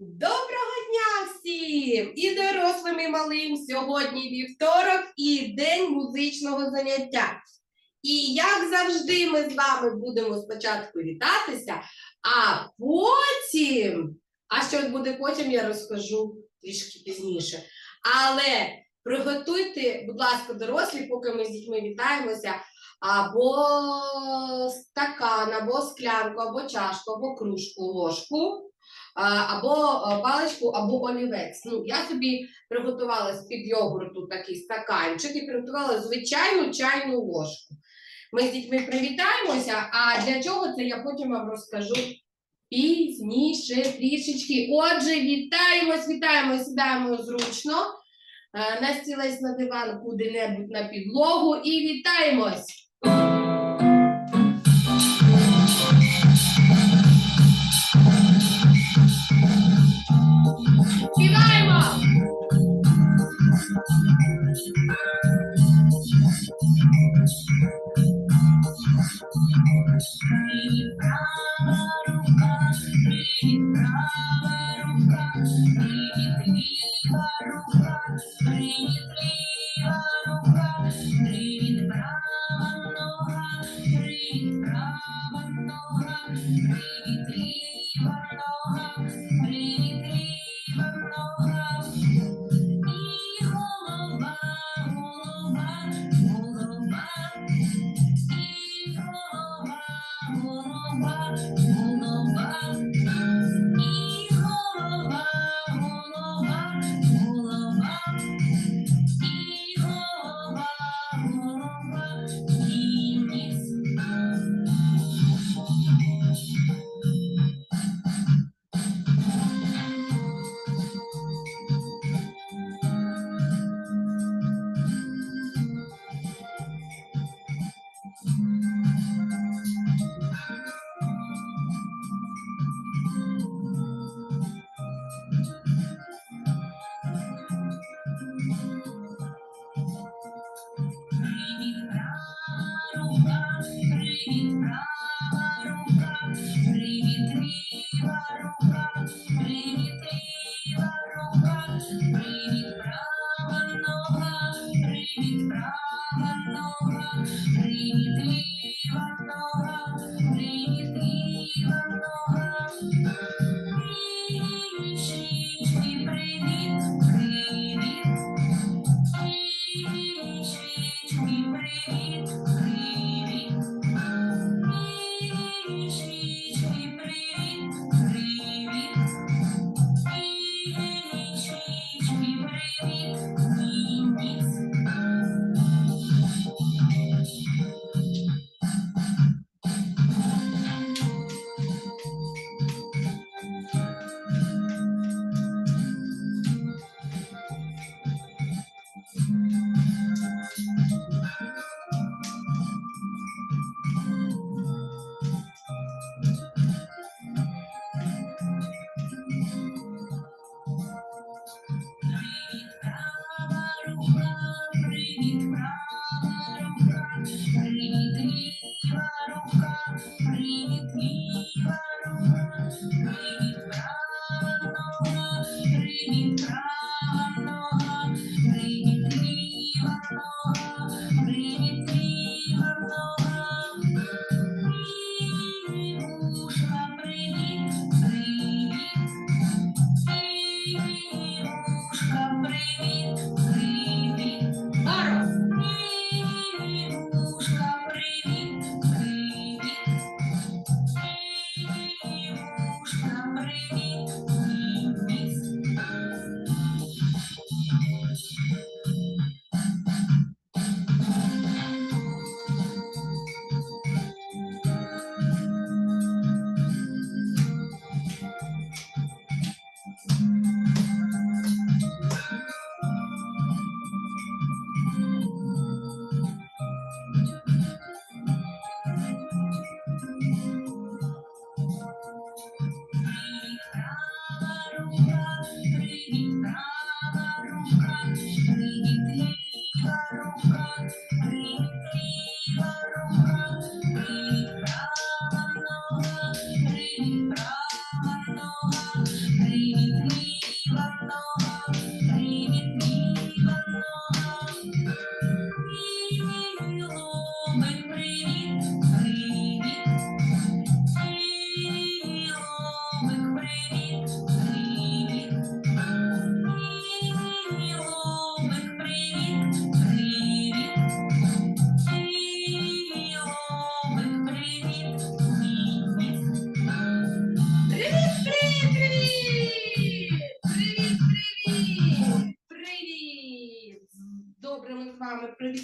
Доброго дня всім! І дорослим, і малим. Сьогодні вівторок і день музичного заняття. І як завжди, ми з вами будемо спочатку вітатися, а потім, а що буде потім, я розкажу трішки пізніше. Але приготуйте, будь ласка, дорослі, поки ми з дітьми вітаємося, або стакан, або склянку, або чашку, або кружку, ложку або е, паличку, або олівець. Ну, я собі приготувала з-під йогурту такий стаканчик і приготувала звичайну чайну ложку. Ми з дітьми привітаємося, а для чого це я потім вам розкажу пізніше трішечки. Отже, вітаємось, вітаємось, сідаємо зручно. е, Настілись на диван куди-небудь на підлогу і вітаємось. change, be brave.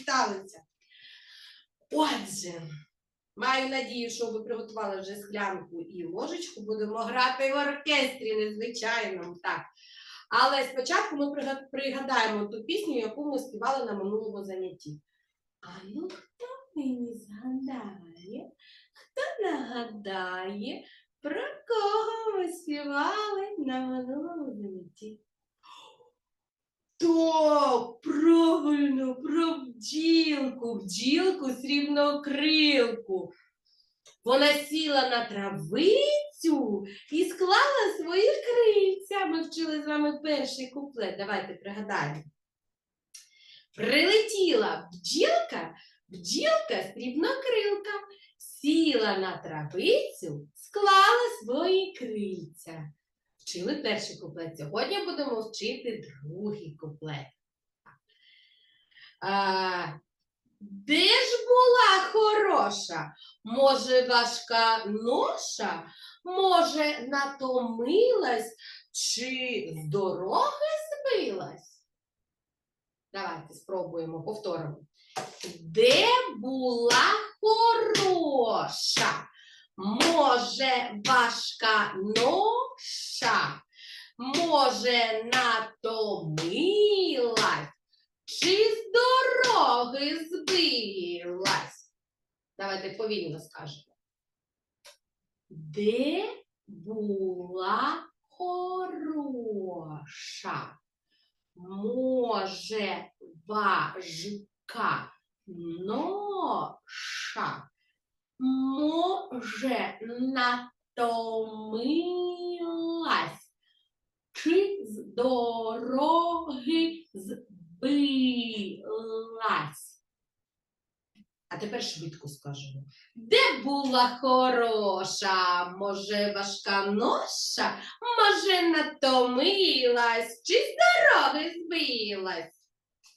Приготувалися? Отже, маю надію, що ви приготували вже склянку і ложечку. Будемо грати в оркестрі незвичайному. Так. Але спочатку ми пригадаємо ту пісню, яку ми співали на минулому занятті. А ну хто мені згадає, хто нагадає, про кого ми співали на минулому занятті? Так, правильно, про бджілку, бджілку срібнокрилку. Вона сіла на травицю і склала свої крильця. Ми вчили з вами перший куплет. Давайте пригадаємо. Прилетіла бджілка, бджілка срібнокрилка, сіла на травицю, склала свої крильця. Вчили перший куплет. Сьогодні будемо вчити другий куплет. А, де ж була хороша? Може, важка ноша? Може, натомилась чи з дороги збилась? Давайте спробуємо, повторимо. Де була хороша? Може, важка ноша? Може, натомилась? Чи з дороги збилась? Давайте повільно скажемо. Де була хороша? Може, важка ноша? Може, натомилась? Чи з дороги збилась? А тепер швидко скажемо. Де була хороша? Може, важка ноша? Може, натомилась? Чи з дороги збилась?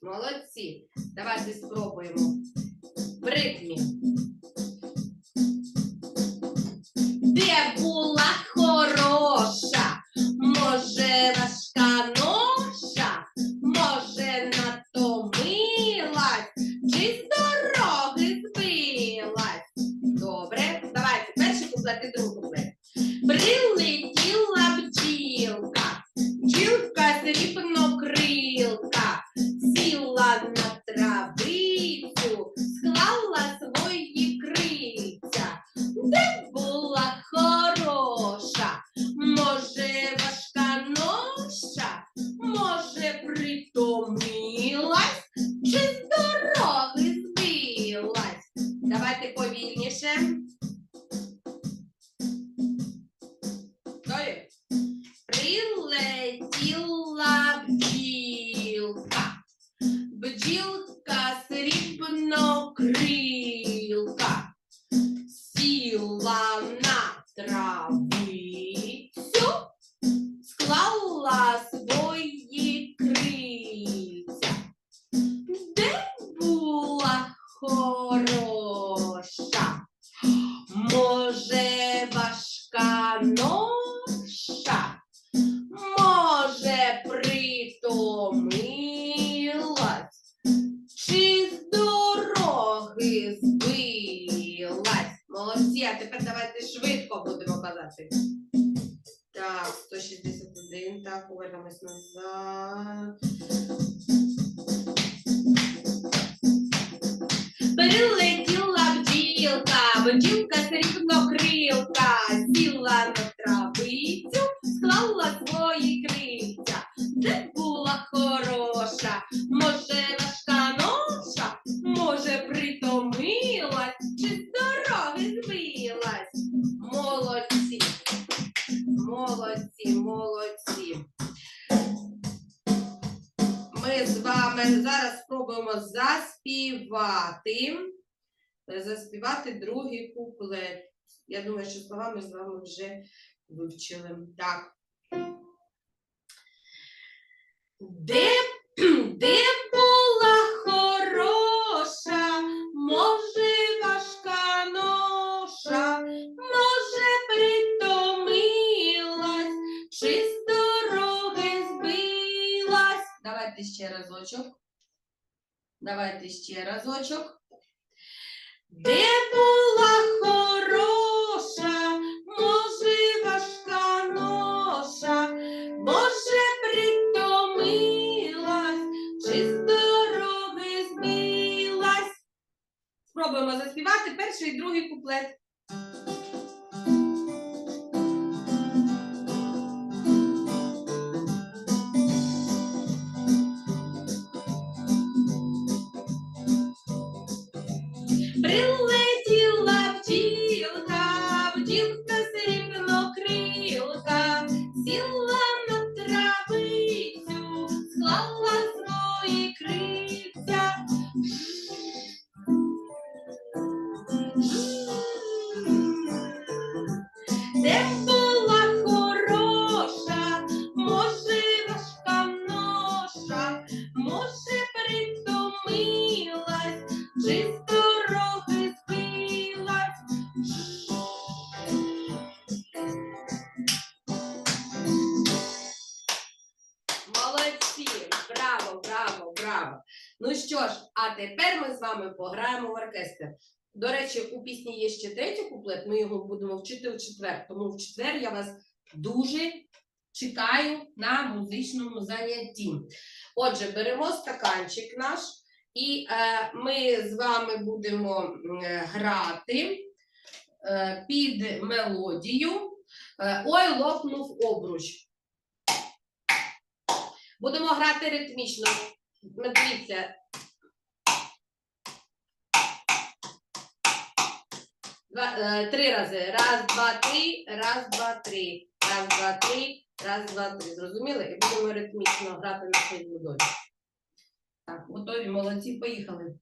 Молодці. Давайте спробуємо. В ритмі. Була хороша? Може, важка ноша? Може, натомилась? Чи з дороги збилась? Добре, давайте перший куплет і другий куплет. Важка ноша? Може, притомилась? Чи з дороги збилась? Молодці, а тепер давайте швидко будемо казати. Так, 161, так, повернемось назад. Перелетіла бджілка, бджілка срібнокрилка, сіла на травицю, склала свої крильця. Де була хороша, може важка ноша, може притомилась, чи з дороги збилась. Молодці, молодці, молодці. Ми з вами зараз спробуємо заспівати. Заспівати другий куплет. Я думаю, що слова ми з вами вже вивчили. Так. Де, де була хороша, може важка ноша, може притомилась, чи з дороги збилась. Давайте ще разочок. Давайте ще разочок. Де була хороша, може важка ноша, може притомилась, чи з дороги. Спробуємо заспівати перший і другий куплет. Молодці! Браво, браво, браво! Ну що ж, а тепер ми з вами пограємо в оркестр. До речі, у пісні є ще третій куплет, ми його будемо вчити у четвер. Тому в четвер я вас дуже чекаю на музичному занятті. Отже, беремо стаканчик наш, і е, ми з вами будемо е, грати е, під мелодію е, Ой, лопнув обруч. Будемо грати ритмічно. Дивіться. Два, е, три рази. Раз, два, три, раз, два, три. Раз, два, три, раз, два, три. Зрозуміли? І будемо ритмічно грати на цій мелодії. Так, готові, молодці, поїхали.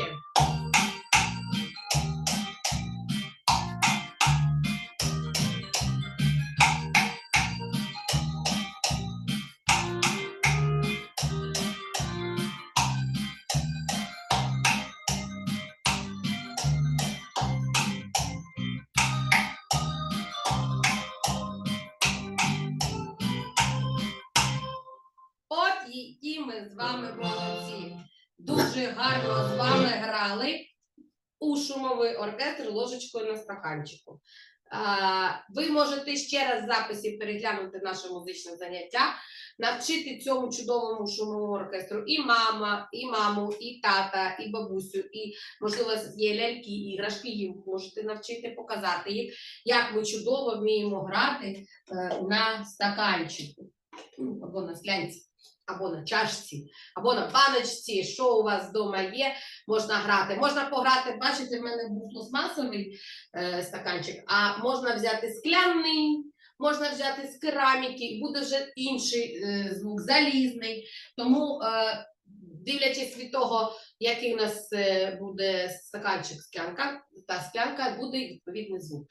Тричі. От які ми з вами молодці. Дуже гарно з вами грали у шумовий оркестр ложечкою на стаканчику. Ви можете ще раз записі переглянути наше музичне заняття, навчити цьому чудовому шумовому оркестру і мама, і маму, і тата, і бабусю, і можливо є ляльки, іграшки, їм можете навчити показати їм, як ми чудово вміємо грати е, на стаканчику або на склянці, або на чашці, або на баночці, що у вас вдома є, можна грати. Можна пограти, бачите, в мене був пластмасовий е, стаканчик, а можна взяти скляний, можна взяти з кераміки, і буде вже інший е, звук, залізний. Тому, е, дивлячись від того, який у нас е, буде стаканчик склянка, та склянка буде відповідний звук.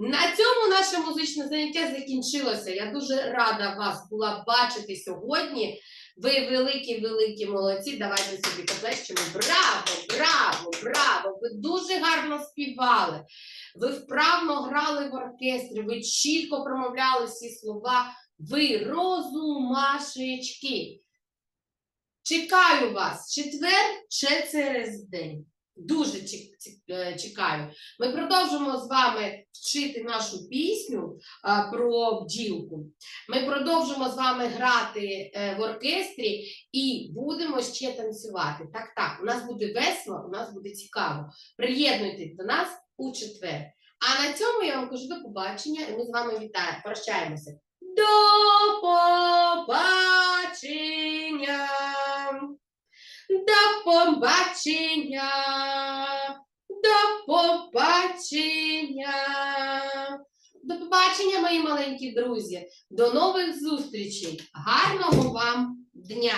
На цьому наше музичне заняття закінчилося. Я дуже рада вас була бачити сьогодні. Ви великі-великі молодці. Давайте собі поплещемо. Браво, браво, браво! Ви дуже гарно співали. Ви вправно грали в оркестрі, ви чітко промовляли всі слова. Ви розумашечки. Чекаю вас четвер чи через день. Дуже е, чекаю. Ми продовжимо з вами вчити нашу пісню про бджілку. Ми продовжимо з вами грати е, в оркестрі і будемо ще танцювати. Так, так, у нас буде весело, у нас буде цікаво. Приєднуйтесь до нас у четвер. А на цьому я вам кажу до побачення, і ми з вами вітаємо, прощаємося. До побачення! До побачення! До побачення! До побачення, мої маленькі друзі! До нових зустрічей! Гарного вам дня!